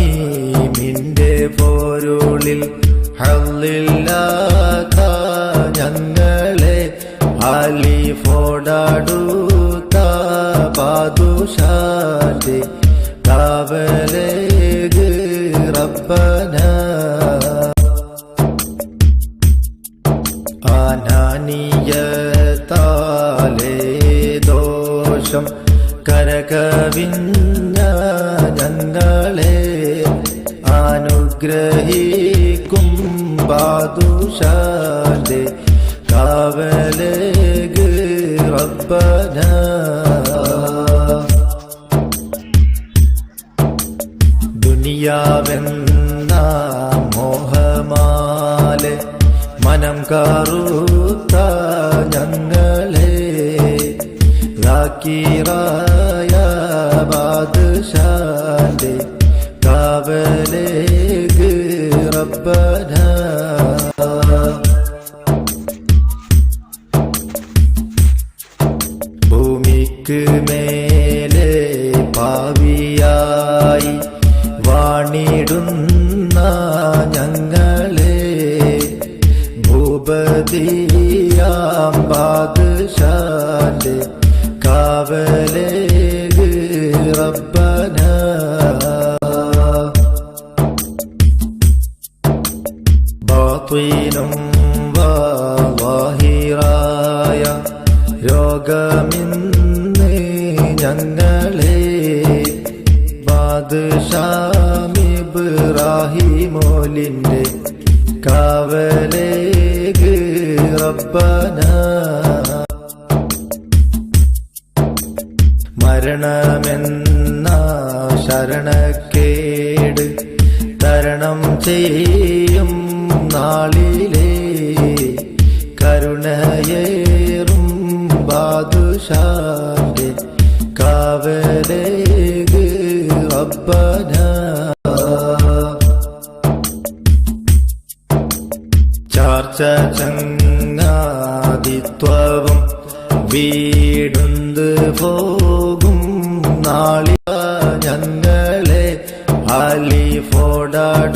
അലിഫുലാമീമിന്റെ പോരുളിൽ ഹള്ളില്ലാത്ത ഞങ്ങളെ അലിഫോടാടുത്ത പാതുഷാന്റെ കാവലേഗ് റബ്ബന. അനാനിയത്താലേ ദോഷം കരകവിഞ്ഞ അനുഗ്രഹിക്കും ബാദുഷാന്റെ കാവലേഗ്രപ്പന റബ്ബന ദുനിയാവെന്ന മോഹമാലെ മനം കറുത്ത ഞങ്ങളെ റാക്കിറായ ബാദുഷാന്റെ കാവലേഗ് റബ്ബന ഭൂമിക്ക് മേലെ പാവിയായി വാണിടുന്ന ഞങ്ങളെ ഭൂപതിയാം ബാദുഷാന്റെ കാവലേഗ് ബാത്വീനും വാഹിറായ ഞങ്ങളെ ബാദ്ഷാമിബ്രാഹിമോലിന്റെ കാവലേഗ് റബ്ബന. മരണമെന്ന ശരണക്കേട് തരണം ചെയ്യും നാളിലെ റബ്ബന ചാർച്ച ചങ്ങാതിത്വവും വീടുന്ന് പോകും നാളി ഞങ്ങളെ അലി അലിഫോടാടുത്ത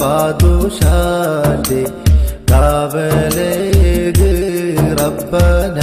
പാതുഷാന്റെ കാവലേഗ് റബ്ബന